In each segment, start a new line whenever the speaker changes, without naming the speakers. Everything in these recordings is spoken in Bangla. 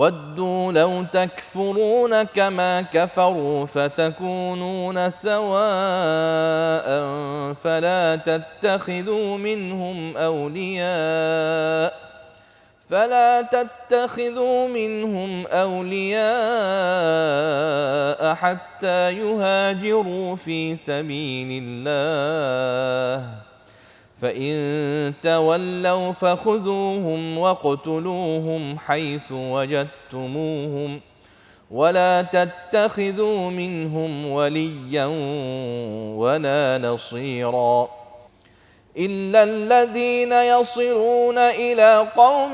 ودوا لو تكفرون كما كفروا فتكونون سواء فلا تتخذوا منهم أولياء فلا تتخذوا منهم أولياء حتى يهاجروا في سبيل الله فإن تولوا فخذوهم واقتلوهم حيث وجدتموهم ولا تتخذوا منهم وليا ولا نصيرا إلا الذين يصلون إلى قوم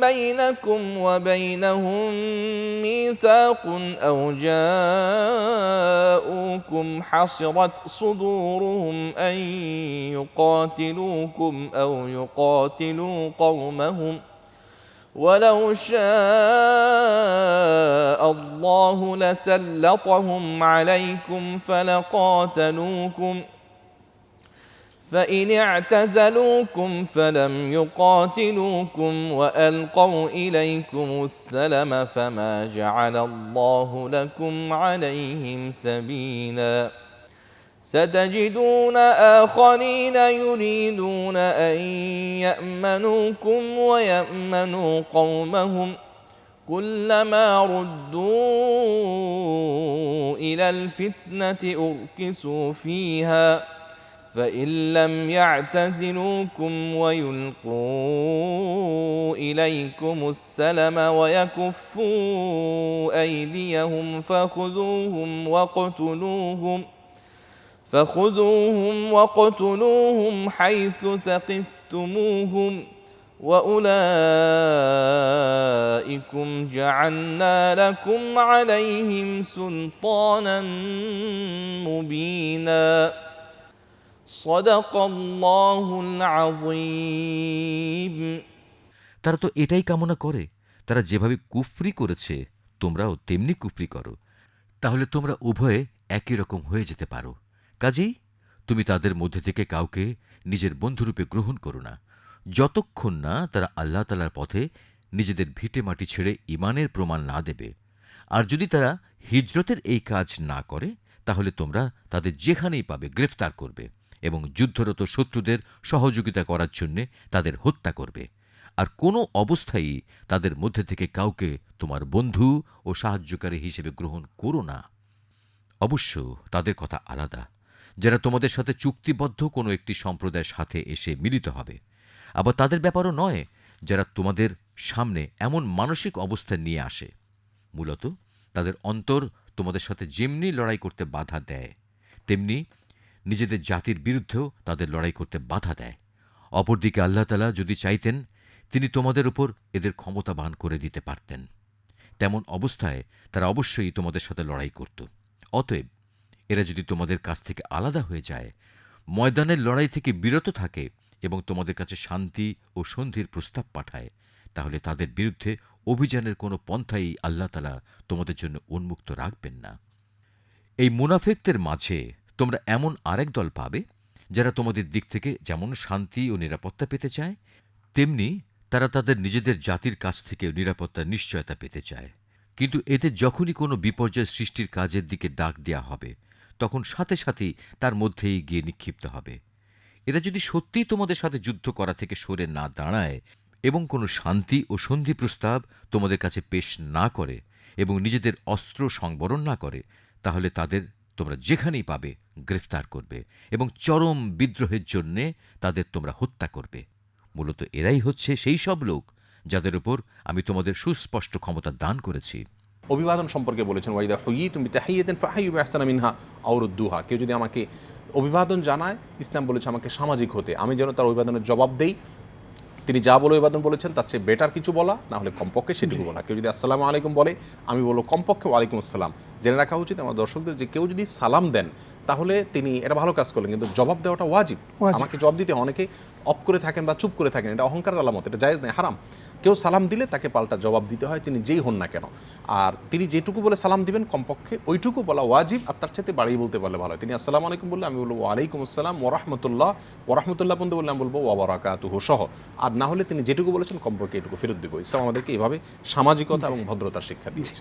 بينكم وبينهم ميثاق أو جاءوكم حصرت صدورهم أن يقاتلوكم أو يقاتلوا قومهم ولو شاء الله لسلطهم عليكم فلقاتلوكم ۖ فإن اعتزلوكم فلم يقاتلوكم وألقوا إليكم السلم فما جعل الله لكم عليهم سبيلا. ستجدون آخرين يريدون أن يأمنوكم ويأمنوا قومهم. كلما ردوا إلى الفتنة أركسوا فيها. فإن لم يعتزلوكم ويلقوا إليكم السلم ويكفوا أيديهم فخذوهم واقتلوهم فخذوهم واقتلوهم حيث ثقفتموهم وأولئكم جعلنا لكم عليهم سلطانا مبينا صدق الله العظيم
তারা তো এটাই কামনা করে তারা যেভাবে কুফরি করেছে তোমরাও তেমনি কুফরি করো তাহলে তোমরা উভয়ে একই রকম হয়ে যেতে পারো কাজেই তুমি তাদের মধ্যে থেকে কাউকে নিজের বন্ধুরূপে গ্রহণ করো না যতক্ষণ না তারা আল্লাহ তালার পথে নিজেদের ভিটে মাটি ছেড়ে ইমানের প্রমাণ না দেবে আর যদি তারা হিজরতের এই কাজ না করে তাহলে তোমরা তাদের যেখানেই পাবে গ্রেফতার করবে এবং যুদ্ধরত শত্রুদের সহযোগিতা করার জন্যে তাদের হত্যা করবে। আর কোনো অবস্থায়ই তাদের মধ্যে থেকে কাউকে তোমার বন্ধু ও সাহায্যকারী হিসেবে গ্রহণ করো না। অবশ্য তাদের কথা আলাদা। যারা তোমাদের সাথে চুক্তিবদ্ধ কোনো একটি সম্প্রদায়ের সাথে এসে মিলিত হবে। আবার তাদের ব্যাপারও নয় যারা তোমাদের সামনে এমন মানসিক অবস্থা নিয়ে আসে। মূলত তাদের অন্তর তোমাদের সাথে যেমনি লড়াই করতে বাধা দেয়, তেমনি নিজেদের জাতির বিরুদ্ধেও তাদের লড়াই করতে বাধা দেয়। অপরদিকে আল্লাহ তালা যদি চাইতেন, তিনি তোমাদের উপর এদের ক্ষমতাবান করে দিতে পারতেন। তেমন অবস্থায় তারা অবশ্যই তোমাদের সাথে লড়াই করত। অতএব এরা যদি তোমাদের কাছ থেকে আলাদা হয়ে যায়, ময়দানের লড়াই থেকে বিরত থাকে এবং তোমাদের কাছে শান্তি ও সন্ধির প্রস্তাব পাঠায়, তাহলে তাদের বিরুদ্ধে অভিযানের কোনো পন্থাই আল্লাহ তালা তোমাদের জন্য উন্মুক্ত রাখবেন না। এই মুনাফেকদের মাঝে তোমরা এমন আরেক দল পাবে, যারা তোমাদের দিক থেকে যেমন শান্তি ও নিরাপত্তা পেতে চায়, তেমনি তারা তাদের নিজেদের জাতির কাছ থেকে নিরাপত্তার নিশ্চয়তা পেতে চায়। কিন্তু এতে যখনই কোনো বিপর্যয় সৃষ্টির কাজের দিকে ডাক দেওয়া হবে, তখন সাথে সাথেই তার মধ্যেই গিয়ে নিক্ষিপ্ত হবে। এরা যদি সত্যিই তোমাদের সাথে যুদ্ধ করা থেকে সরে না দাঁড়ায় এবং কোনো শান্তি ও সন্ধি প্রস্তাব তোমাদের কাছে পেশ না করে এবং নিজেদের অস্ত্র সংবরণ না করে, তাহলে তাদের তোমরা যেখানেই পাবে গ্রেফতার করবে এবং চরম বিদ্রোহের জন্যে তাদের তোমরা হত্যা করবে। মূলত এরাই হচ্ছে সেই সব লোক যাদের উপর আমি তোমাদের সুস্পষ্ট ক্ষমতা দান করেছি।
অভিবাদন সম্পর্কে বলেছেন, ওয়াইদা হইয়ি তুমি তাহাইয়েতেন ফাহাইয়ু আহসানা মিনহা আউরুদ্দুহা কেউ যদি আমাকে অভিবাদন জানায়, ইসলাম বলেছে আমাকে সামাজিক হতে। আমি যেন তার অভিবাদনের জবাব দেই। তিনি যা বলে অভিবাদন বলেছেন তার চেয়ে বেটার কিছু বলা না হলে কমপক্ষে সেটুকু বলা। কেউ যদি আসসালামু আলাইকুম বলে আমি বলব কমপক্ষে ওয়ালাইকুম আসসালাম। জেনে রাখা উচিত আমার দর্শকদের যে কেউ যদি সালাম দেন তাহলে তিনি এটা ভালো কাজ করলেন কিন্তু জবাব দেওয়াটা ওয়াজিব। আমাকে জবাব দিতে অনেকে অপ করে থাকেন বা চুপ করে থাকেন এটা অহংকার আলামত এটা জায়েজ নেই হারাম। কেউ সালাম দিলে তাকে পাল্টা জবাব দিতে হয়, তিনি যেই হন না কেন। আর তিনি যেটুকু বলে সালাম দিবেন, কমপক্ষে ওইটুকু বলা ওয়াজিব, আর তার সাথে বাড়িয়ে বলতে পারলে ভালো হয়। তিনি আসসালাম আলাইকুম বললে, আমি বলব, ওয়ালাইকুম আসসালাম ওরহমতুল্লাহ। ওরহমতুল্লাহ বন্ধু বললে, আমি বলব ওয়াবারাকাতুহু সহ। আর না হলে তিনি যেটুকু বলেছেন, কমপক্ষে এটুকু ফেরত দিব। ইসলাম আমাদেরকে এভাবে সামাজিকতা এবং ভদ্রতার শিক্ষা দিয়েছে।